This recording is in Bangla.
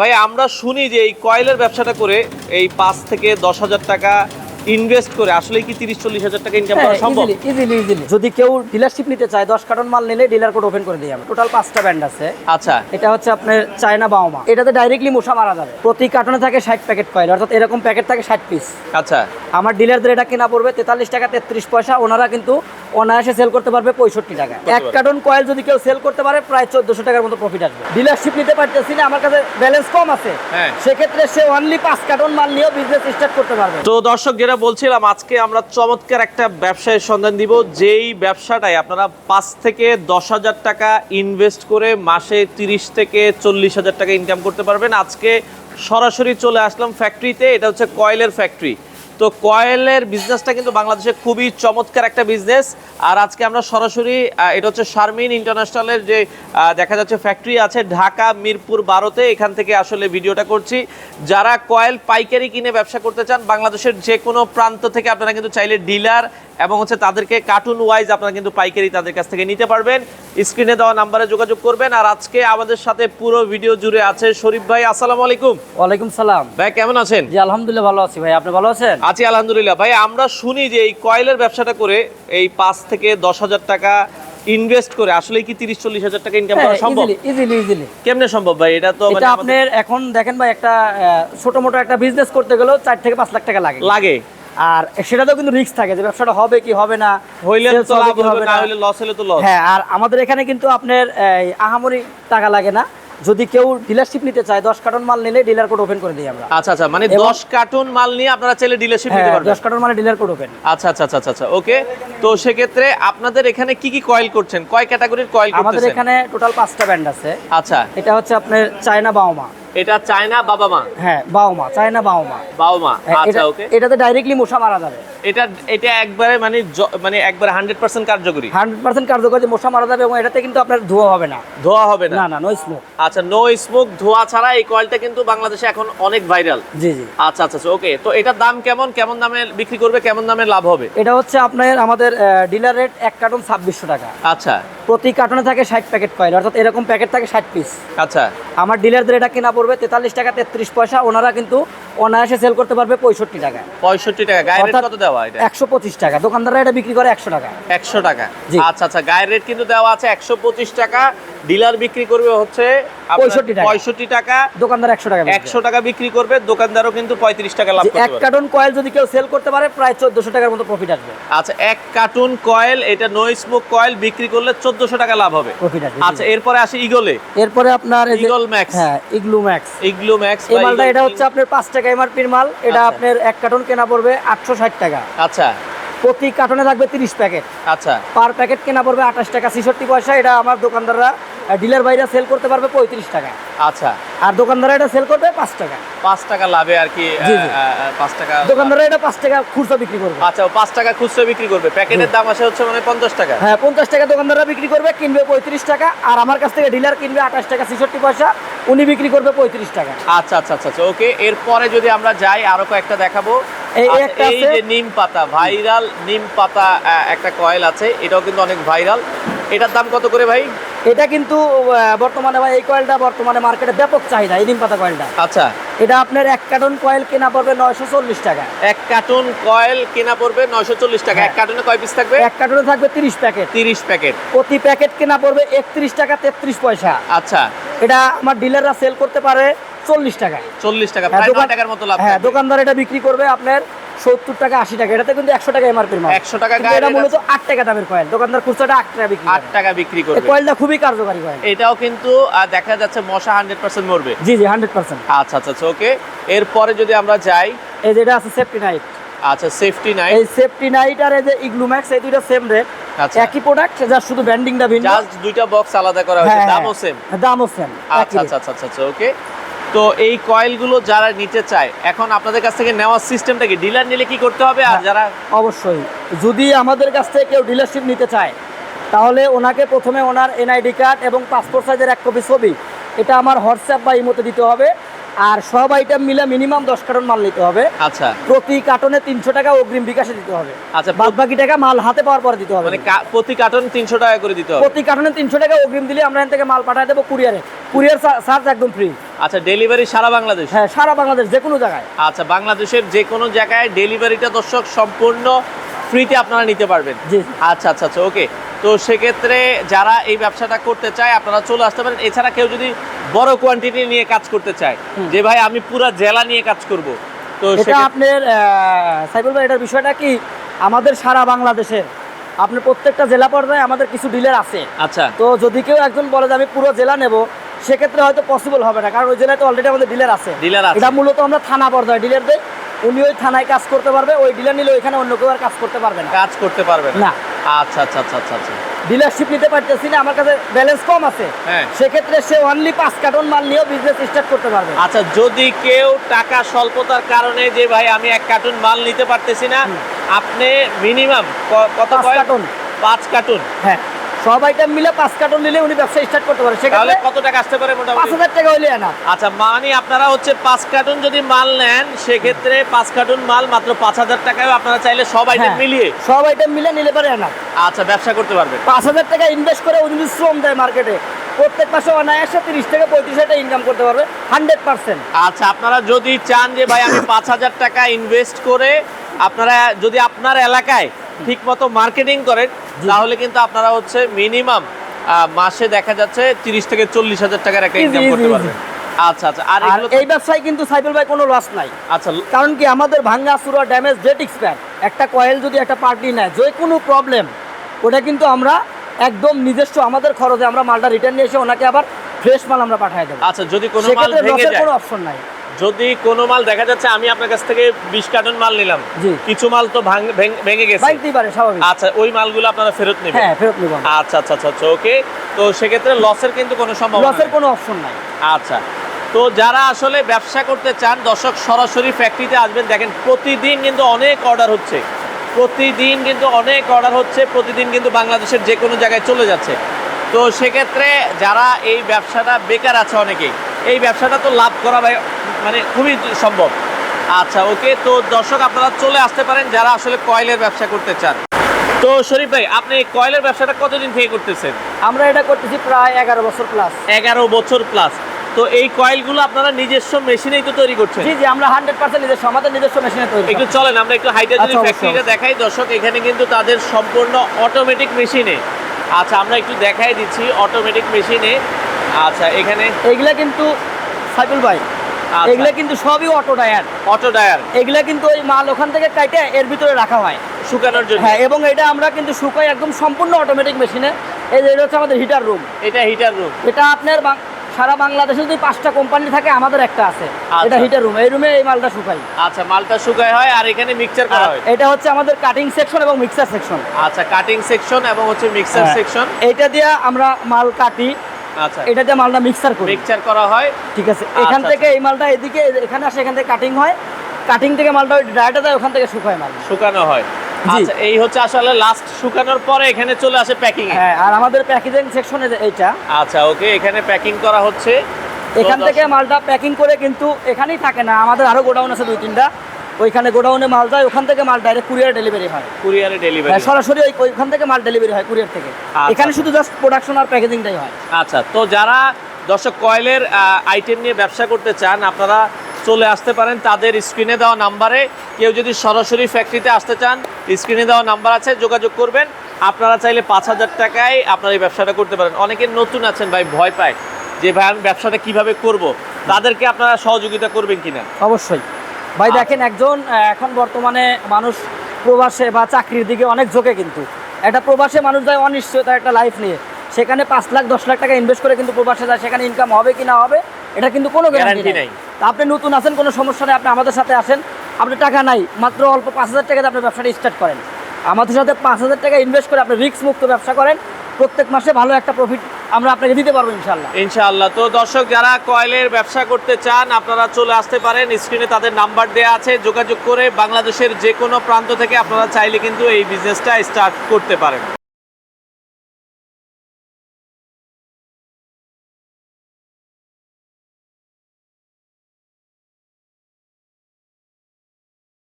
ভাই আমরা শুনি যে এই কয়েলের ব্যবসাটা করে এই পাঁচ থেকে দশ হাজার টাকা ইনভেস্ট করে আসলে কি তিরিশ চল্লিশ হাজার টাকা ইনকাম করা সম্ভব? ইজিলি ইজিলি যদি কেউ ডিলারশিপ নিতে চায় দশ কার্টন মাল নিলে ডিলার কোড ওপেন করে দিই আমরা। টোটাল পাঁচটা ব্যান্ড আছে। আচ্ছা। এটা হচ্ছে আপনার চায়না বাউমা এটাতে ডাইরেক্টলি মশা মারা যাবে। প্রতি কার্টনে থাকে ষাট প্যাকেট কয়েল। অর্থাৎ এরকম প্যাকেট থাকে ষাট পিস আচ্ছা। আমার ডিলারদের এটা কেনা পড়বে তেতাল্লিশ টাকা তেত্রিশ পয়সা। ওনারা কিন্তু অনায়াসে সেল করতে পারবে পঁয়ষট্টি টাকা এক। কার্টন কয়েল যদি কেউ সেল করতে পারে প্রায় চোদ্দশো টাকার মতো প্রফিট আসবে। ডিলারশিপ নিতে পারতেছি না আমার কাছে ব্যালেন্স কম আছে। হ্যাঁ। সেক্ষেত্রে সে অনলি পাঁচ কার্টন মাল নিয়েও বিজনেস স্টার্ট করতে পারবে। তো দর্শক যেটা বলছিলাম আজকে আমরা চমৎকার একটা ব্যবসায়ের সন্ধান দিব। যেই ব্যবসাটায় আপনারা পাঁচ থেকে দশ হাজার টাকা ইনভেস্ট করে মাসে তিরিশ থেকে চল্লিশ হাজার টাকা ইনকাম করতে পারবেন। আজকে সরাসরি চলে আসলাম ফ্যাক্টরিতে এটা হচ্ছে কয়েলের ফ্যাক্টরি তো কয়েলের বিজনেসটা কিন্তু বাংলাদেশে খুবই চমৎকার একটা বিজনেস আর আজকে আমরা সরাসরি এটা হচ্ছে শারমিন ইন্টারন্যাশনালের যে দেখা যাচ্ছে ফ্যাক্টরি আছে ঢাকা মিরপুর বারোতে। এখান থেকে আসলে ভিডিওটা করছি। যারা কয়েল পাইকারি কিনে ব্যবসা করতে চান বাংলাদেশের যে কোনো প্রান্ত থেকে আপনারা কিন্তু চাইলে ডিলার এবং হচ্ছে তাদেরকে কার্টুন ওয়াইজ আপনারা কিন্তু পাইকারি তাদের কাছ থেকে নিতে পারবেন। স্ক্রিনে দেওয়া নাম্বারে যোগাযোগ করবেন। আর আজকে আমাদের সাথে পুরো ভিডিও জুড়ে আছে শরীফ ভাই। আসসালামু আলাইকুম। ওয়ালাইকুম সালাম। ভাই কেমন আছেন? জি আলহামদুলিল্লাহ ভালো আছি ভাই। আপনি ভালো আছেন? আছি আলহামদুলিল্লাহ। ভাই আমরা শুনি যে এই কয়েলের ব্যবসাটা করে এই পাঁচ থেকে দশ হাজার টাকা ইনভেস্ট করে আসলে কি তিরিশ চল্লিশ হাজার টাকা ইনকাম করা সম্ভব? ইজিলি ইজিলি কেমনে সম্ভব ভাই? এটা তো মানে এটা আমাদের আপনার এখন দেখেন ভাই একটা ছোট মোটো একটা বিজনেস করতে গেলেও চার থেকে পাঁচ লাখ টাকা লাগে। লাগে। আর সেটাতেও কিন্তু রিস্ক থাকে যে ব্যবসাটা হবে কি হবে না হইলে তো লাভ হবে না। হইলে লস হলে তো লস হ্যাঁ আর আমাদের এখানে কিন্তু আপনার এই, আহামরি টাকা লাগে না। যদি কেউ ডিলারশিপ নিতে চায় দশ কার্টন মাল নিলে ডিলার কোড ওপেন করে দিই আমরা। আচ্ছা আচ্ছা মানে দশ কার্টুন মাল নিয়ে আপনারা চাইলে ডিলারশিপ নিতে হ্যাঁ পারবেন। দশ কার্টন মানে ডিলার কোড ওপেন আচ্ছা আচ্ছা আচ্ছা আচ্ছা ওকে। তো সেক্ষেত্রে আপনাদের এখানে কি কি কয়েল করছেন? কয় ক্যাটাগরির কয়েল আমাদের এখানে টোটাল পাঁচটা ব্র্যান্ড আছে। আচ্ছা। এটা হচ্ছে আপনার চায়না বাউমা এটা চায়না বাবা মা? হ্যাঁ বাউমা চায়না বাউমা বাবা মা হ্যাঁ, আচ্ছা এটা- ওকে। এটাতে ডাইরেক্টলি মশা মারা যাবে। এটা এটা একবারে মানে মানে একবারে হান্ড্রেড পার্সেন্ট কার্যকরী? হান্ড্রেড পার্সেন্ট কার্যকর যে মশা মারা যাবে এবং এটাতে কিন্তু আপনার ধোয়া হবে না। ধোয়া হবে না? না না নো স্মোক আচ্ছা নো স্মোক ধোয়া ছাড়া এই কয়েলটা কিন্তু বাংলাদেশে এখন অনেক ভাইরাল জি জি। আচ্ছা আচ্ছা ওকে। তো এটার দাম কেমন? কেমন দামে বিক্রি করবে? কেমন দামে লাভ হবে? এটা হচ্ছে আপনার আমাদের ডিলার রেট এক কার্টন ছাব্বিশশো টাকা। আচ্ছা। প্রতি কার্টনে থাকে ষাট প্যাকেট কয়েল অর্থাৎ এরকম প্যাকেট থাকে ষাট পিস আচ্ছা। আমার ডিলারদের এটা কেনা পড়বে তেতাল্লিশ টাকা তেত্রিশ পয়সা ওনারা কিন্তু অনায়াসে সেল করতে পারবে পঁয়ষট্টি টাকা পঁয়ষট্টি টাকা। গায়ের রেট কত দেওয়া এটা? একশো পঁচিশ টাকা। দোকানদাররা এটা বিক্রি করে একশো টাকা। একশো টাকা। আচ্ছা আচ্ছা গায়ের রেট কিন্তু দেওয়া আছে একশো পঁচিশ টাকা ডিলার বিক্রি করবে হচ্ছে আপনার 65 টাকা। পঁয়ষট্টি টাকা। দোকানদার একশো টাকা একশো টাকা বিক্রি করবে দোকানদারও কিন্তু পঁয়ত্রিশ টাকা লাভ এক কার্টন কয়েল যদি কেউ সেল করতে পারে প্রায় চোদ্দশো টাকার মতো প্রফিট আসবে। আচ্ছা এক কার্টুন কয়েল এটা নো স্মোক কয়েল বিক্রি করলে চোদ্দশো টাকা লাভ হবে। প্রফিট আসবে আচ্ছা এরপরে আসি ইগলে এরপরে আপনার ইগল ম্যাক্স হ্যাঁ ইগলু ম্যাক্স ইগলু ম্যাক্স এই মালটা এটা হচ্ছে আপনার পাঁচ টাকা এমআরপির মাল। এটা আচ্ছা। আপনার এক কার্টন কেনা পড়বে আটশো ষাট টাকা। আচ্ছা। প্রতি কার্টনে থাকবে তিরিশ প্যাকেট। আচ্ছা। পার প্যাকেট কেনা পড়বে আঠাশ টাকা ছেষট্টি পয়সা। এটা আমার দোকানদাররা ডিলার বাইরা সেল করতে পারবে পঁয়ত্রিশ টাকা আচ্ছা। আর দোকানদাররা এটা সেল করবে পাঁচ টাকা পাঁচ টাকা লাভে আর কি পাঁচ টাকা দোকানদাররা এটা পাঁচ টাকা খুচরা বিক্রি করবে। আচ্ছা পাঁচ টাকা খুচরো বিক্রি করবে। প্যাকেটের দাম আসে হচ্ছে মানে পঞ্চাশ টাকা। হ্যাঁ পঞ্চাশ টাকা দোকানদাররা বিক্রি করবে কিনবে পঁয়ত্রিশ টাকা। আর আমার কাছ থেকে ডিলার কিনবে আঠাশ টাকা ছেষট্টি পয়সা উনি বিক্রি করবে পঁয়ত্রিশ টাকা। আচ্ছা আচ্ছা আচ্ছা আচ্ছা ওকে। এরপরে যদি আমরা যাই আরও কয়েকটা দেখাবো। এই- আচ্ছা। যে নিম পাতা ভাইরাল নিম পাতা একটা কয়েল আছে। এটাও কিন্তু অনেক ভাইরাল। এটার দাম কত করে ভাই? এটা কিন্তু বর্তমানে এই কয়েলটা বর্তমানে মার্কেটে ব্যাপক চাহিদা এই নিম পাতা কয়েলটা আচ্ছা। এটা আপনার এক কার্টন কয়েল কেনা পড়বে নয়শো চল্লিশ টাকা। এক কার্টুন কয়েল কেনা পড়বে নয়শো চল্লিশ টাকা। হ্যাঁ। এক কার্টুনে কয় পিস থাকবে? এক কার্টনে থাকবে তিরিশ প্যাকেট তিরিশ প্যাকেট প্রতি প্যাকেট কেনা পড়বে একত্রিশ টাকা তেত্রিশ পয়সা। আচ্ছা। এটা আমার ডিলাররা সেল করতে পারে চল্লিশ টাকা চল্লিশ টাকা হ্যাঁ, টাকার মতো লাভ হ্যাঁ দোকানদার এটা বিক্রি করবে আপনার সত্তর টাকা আশি টাকা এটাতে কিন্তু একশো টাকা মাল। 100 টাকা এটা মূলত আট টাকা দামের কয়েল দোকানদার খুচরাটা আট টাকা বিক্রি আট টাকা বিক্রি করবে। কয়েলটা খুবই কার্যকারী কয়েল এটাও কিন্তু দেখা যাচ্ছে মশা হান্ড্রেড পার্সেন্ট মরবে। জি জি হান্ড্রেড পার্সেন্ট আচ্ছা আচ্ছা আচ্ছা ওকে। এরপরে যদি আমরা যাই এই যেটা আছে সেফটি নাইট আচ্ছা সেফটি নাই এই সেফটি নাইট আর এই যে ইগলুম্যাক্স এই দুইটা সেম রেট আচ্ছা। একই প্রোডাক্ট যা শুধু ব্র্যান্ডিংটা ভিন্ন। জাস্ট দুইটা বক্স আলাদা করা হয়েছে হ্যাঁ, দামও হ্যাঁ। সেম দামও সেম আচ্ছা আচ্ছা আচ্ছা আচ্ছা ওকে। তো এই কয়েলগুলো যারা নিতে চায় এখন আপনাদের কাছ থেকে নেওয়ার সিস্টেমটা কি ডিলার নিলে কি করতে হবে আর হ্যাঁ। যারা অবশ্যই যদি আমাদের কাছ থেকে কেউ ডিলারশিপ নিতে চায় তাহলে ওনাকে প্রথমে ওনার এনআইডি কার্ড এবং পাসপোর্ট সাইজের এক কপি ছবি এটা আমার হোয়াটসঅ্যাপ বা ইমোতে দিতে হবে আর সব আইটেম মিলে মিনিমাম দশ কার্টন মাল নিতে হবে। আচ্ছা। প্রতি কার্টনে তিনশো টাকা অগ্রিম বিকাশে দিতে হবে। আচ্ছা, বাদ বাকি টাকা মাল হাতে পাওয়ার পরে দিতে হবে। মানে প্রতি কার্টন তিনশো টাকা করে দিতে হবে। প্রতি কার্টনে তিনশো টাকা অগ্রিম দিলে আমরা এখান থেকে মাল পাঠিয়ে দেবো কুরিয়ারে কুরিয়ার চার্জ একদম ফ্রি আচ্ছা ডেলিভারি সারা বাংলাদেশ? হ্যাঁ সারা বাংলাদেশ যে কোনো জায়গায়। আচ্ছা বাংলাদেশের যে কোনো জায়গায় ডেলিভারিটা দর্শক সম্পূর্ণ ফ্রিতে আপনারা নিতে পারবেন। জি। আচ্ছা আচ্ছা আচ্ছা ওকে তো সেক্ষেত্রে যারা এই ব্যবসাটা করতে চায় আপনারা চলে আসতে পারেন। এছাড়া কেউ যদি বড় কোয়ান্টিটি নিয়ে কাজ করতে চায় যে ভাই আমি পুরো জেলা নিয়ে কাজ করব তো সেক্ষেত্রে- আপনার আহ, সাইফুল ভাই এটার বিষয়টা কি? আমাদের সারা বাংলাদেশের আপনার প্রত্যেকটা জেলা পর্যায়ে আমাদের কিছু ডিলার আছে। আচ্ছা। তো যদি কেউ একজন বলে যে আমি পুরো জেলা নেব সেক্ষেত্রে হয়তো পসিবল হবে না কারণ ওই জেলায় তো অলরেডি আমাদের ডিলার আছে। ডিলার আছে। এটা মূলত আমরা থানা পর্যায়ে ডিলার দেই উনি ওই থানায় কাজ করতে পারবে ওই ডিলার নিলে ওইখানে অন্য কেউ আর কাজ করতে পারবে না। কাজ করতে পারবেন না। আচ্ছা আচ্ছা আচ্ছা আচ্ছা আচ্ছা। ডিলারশিপ নিতে পারতেছি না আমার কাছে ব্যালেন্স কম আছে। হ্যাঁ। সেক্ষেত্রে সে অনলি পাঁচ কার্টন মাল নিয়েও বিজনেস স্টার্ট করতে পারবে। আচ্ছা যদি কেউ টাকা স্বল্পতার কারণে যে ভাই আমি এক কার্টুন মাল নিতে পারতেছি না আপনি মিনিমাম কত? কার্টন পাঁচ কার্টুন হ্যাঁ। সব আইটেম মিলে পাঁচ কার্টন নিলে উনি ব্যবসা স্টার্ট করতে পারে। সেক্ষেত্রে কত টাকা আসতে পারে পাঁচ হাজার টাকা হইলে না। আচ্ছা মানে আপনারা হচ্ছে পাঁচ কার্টুন যদি মাল নেন সেক্ষেত্রে পাঁচ কার্টুন মাল মাত্র পাঁচ হাজার টাকায় আপনারা চাইলে সব আইটেম হ্যাঁ। মিলিয়ে। সব আইটেম মিলে নিলে পারে না। আচ্ছা ব্যবসা করতে পারবেন। পাঁচ হাজার টাকা ইনভেস্ট করে উনি শ্রম দেয় মার্কেটে প্রত্যেক মাসে অনায়াসে তিরিশ থেকে পঁয়ত্রিশ হাজার ইনকাম করতে পারবে হান্ড্রেড পার্সেন্ট আচ্ছা আপনারা যদি চান যে ভাই আমি পাঁচ হাজার টাকা ইনভেস্ট করে আপনারা যদি আপনার এলাকায় ঠিক মতো মার্কেটিং করেন তাহলে কিন্তু আপনারা হচ্ছে মিনিমাম মাসে দেখা যাচ্ছে তিরিশ থেকে চল্লিশ হাজার টাকার একটা ইনকাম করতে পারবেন। আচ্ছা আচ্ছা আর এই ব্যবসায় কিন্তু সাইকেল ভাই কোনো লস নাই। আচ্ছা কারণ কি আমাদের ভাঙ্গা চুরা ড্যামেজ ডেট এক্সপায়ার একটা কয়েল যদি একটা পার্টি নেয় যে কোনো প্রবলেম ওটা কিন্তু আমরা একদম নিজস্ব আমাদের খরচে আমরা মালটা রিটার্ন নিয়ে এসে ওনাকে আবার ফ্রেশ মাল আমরা পাঠিয়ে দেবো। আচ্ছা যদি কোনো মাল ভেঙে যায়। কোনো অপশন নাই। যদি কোনো মাল দেখা যাচ্ছে আমি আপনার কাছ থেকে বিশ কার্টন মাল নিলাম। কিছু মাল তো ভাঙ- গেছে। বাইকতেই পারে স্বাভাবিক। আচ্ছা ওই মালগুলো আপনারা ফেরত নেবেন। হ্যাঁ ফেরত আচ্ছা আচ্ছা আচ্ছা আচ্ছা ওকে। তো সেক্ষেত্রে লসের কিন্তু কোনো সম্ভাবনা লসের কোনো অপশন নাই। আচ্ছা তো যারা আসলে ব্যবসা করতে চান দর্শক সরাসরি ফ্যাক্টরিতে আসবেন। দেখেন প্রতিদিন কিন্তু অনেক অর্ডার হচ্ছে। প্রতিদিন কিন্তু অনেক অর্ডার হচ্ছে প্রতিদিন কিন্তু বাংলাদেশের যে কোনো জায়গায় চলে যাচ্ছে। তো সেক্ষেত্রে যারা এই ব্যবসাটা বেকার আছে অনেকেই এই ব্যবসাটা তো লাভ করা ভাই মানে খুবই সম্ভব। আচ্ছা ওকে তো দর্শক আপনারা চলে আসতে পারেন যারা আসলে কয়েলের ব্যবসা করতে চান। তো শরীফ ভাই আপনি কয়েলের ব্যবসাটা কতদিন থেকে করতেছেন? আমরা এটা করতেছি প্রায় এগারো বছর প্লাস এগারো বছর প্লাস তো এই কয়েলগুলো আপনারা নিজস্ব মেশিনেই তো তৈরি করছেন? জি জি আমরা হান্ড্রেড পার্সেন্ট নিজস্ব আমাদের নিজস্ব মেশিনে তৈরি একটু চলেন আমরা একটু যদি আচ্ছা, ফ্যাক্টরিটা দেখাই। দর্শক এখানে কিন্তু তাদের সম্পূর্ণ অটোমেটিক মেশিনে আচ্ছা আমরা একটু দেখাই দিচ্ছি অটোমেটিক মেশিনে আচ্ছা এখানে? এগুলা কিন্তু সাইকেল ভাই আচ্ছা। এগুলা কিন্তু সবই অটো টায়ার অটো ডায়ার এগুলা কিন্তু ওই মাল ওখান থেকে কাটে এর ভিতরে রাখা হয়। শুকানোর জন্য। হ্যাঁ এবং এটা আমরা কিন্তু শুকাই একদম সম্পূর্ণ অটোমেটিক মেশিনে এই যে এটা হচ্ছে আমাদের হিটার রুম এটা হিটার রুম এটা আপনার সারা বাংলাদেশে যদি পাঁচটা কোম্পানি থাকে আমাদের একটা আছে। আচ্ছা। এটা হিটার রুম এই রুমে এই মালটা শুকাই। আচ্ছা মালটা শুকায় হয় আর এখানে মিক্সচার করা হয়। এটা হচ্ছে আমাদের কাটিং সেকশন এবং মিক্সার সেকশন আচ্ছা কাটিং সেকশন এবং হচ্ছে মিক্সার হ্যাঁ। সেকশন এইটা দিয়ে আমরা মাল কাটি আচ্ছা। এটা দিয়ে মালটা মিক্সার করি। মিক্সচার করা হয়। ঠিক আছে এখান আচ্ছা, থেকে এই মালটা এদিকে এখানে আসে এখান থেকে কাটিং হয়। কাটিং থেকে মালটা ড্রাইটা দেয় ওখান থেকে শুকায় মাল। শুকানো হয়। আচ্ছা এই হচ্ছে আসলে লাস্ট শুকানোর পরে এখানে চলে আসে প্যাকিং হ্যাঁ আর আমাদের প্যাকেজিং সেকশনে এইটা। আচ্ছা ওকে এখানে প্যাকিং করা হচ্ছে। এখান থেকে মালটা প্যাকিং করে কিন্তু এখানেই থাকে না আমাদের আরও গোডাউন আছে দুই তিনটা। ওইখানে গোডাউনে মাল যায় ওখান থেকে মাল ডাইরেক্ট কুরিয়ার ডেলিভারি হয়। কুরিয়ারে ডেলিভারি হ্যাঁ, সরাসরি ওই ওইখান থেকে মাল ডেলিভারি হয় কুরিয়ার থেকে। আচ্ছা। এখানে শুধু জাস্ট প্রোডাকশন আর প্যাকেজিংটাই হয়। আচ্ছা তো যারা দর্শক কয়েলের আইটেম নিয়ে ব্যবসা করতে চান আপনারা চলে আসতে পারেন তাদের স্ক্রিনে দেওয়া নাম্বারে কেউ যদি সরাসরি ফ্যাক্টরিতে আসতে চান স্ক্রিনে দেওয়া নাম্বার আছে যোগাযোগ করবেন। আপনারা চাইলে পাঁচ হাজার টাকায় আপনারা এই ব্যবসাটা করতে পারেন। অনেকে নতুন আছেন ভাই ভয় পায় যে ভাই আমি ব্যবসাটা কীভাবে করব? তাদেরকে আপনারা সহযোগিতা করবেন কিনা? অবশ্যই। ভাই। দেখেন একজন এখন বর্তমানে মানুষ প্রবাসে বা চাকরির দিকে অনেক ঝোঁকে কিন্তু। একটা প্রবাসে মানুষ যায় অনিশ্চয়তার একটা লাইফ নিয়ে। সেখানে পাঁচ লাখ দশ লাখ টাকা ইনভেস্ট করে কিন্তু প্রবাসে যায় সেখানে ইনকাম হবে কি না হবে এটা কিন্তু কোনো গ্যারান্টি নেই। তা আপনি নতুন আছেন কোনো সমস্যা নেই আপনি আমাদের সাথে আসেন। আপনি টাকা নাই মাত্র অল্প পাঁচ হাজার টাকাতে আপনি ব্যবসাটা স্টার্ট করেন। আমাদের সাথে পাঁচ হাজার টাকা ইনভেস্ট করে আপনি রিস্ক মুক্ত ব্যবসা করেন। প্রত্যেক মাসে ভালো একটা প্রফিট আমরা আপনাকে দিতে পারব ইনশাল্লাহ ইনশাআল্লাহ। তো দর্শক, যারা কয়েলের ব্যবসা করতে চান, আপনারা চলে আসতে পারেন। স্ক্রিনে তাদের নাম্বার দেওয়া আছে। যোগাযোগ করে বাংলাদেশের যে কোনো প্রান্ত থেকে আপনারা চাইলে কিন্তু এই বিজনেসটা স্টার্ট করতে পারেন।